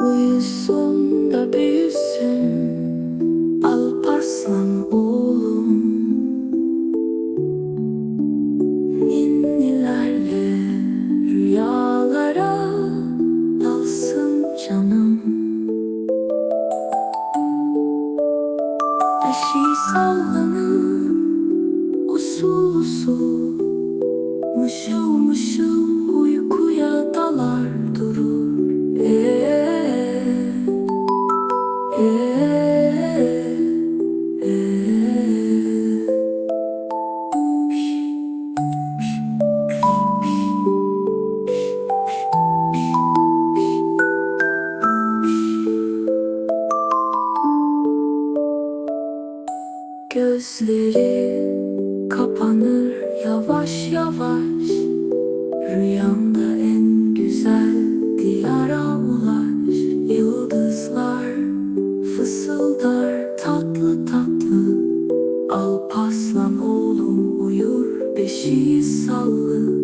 Uyusun da büyüsün Alparslan oğlum. Ninnilerle rüyalara dalsın canım. Eşi sallanır usul usul Mışıl mışıl Gözleri kapanır yavaş yavaş. Rüyamda en güzel diyara ulaş. Yıldızlar fısıldar tatlı tatlı. Alpaslan oğlum uyur beşiği sallı.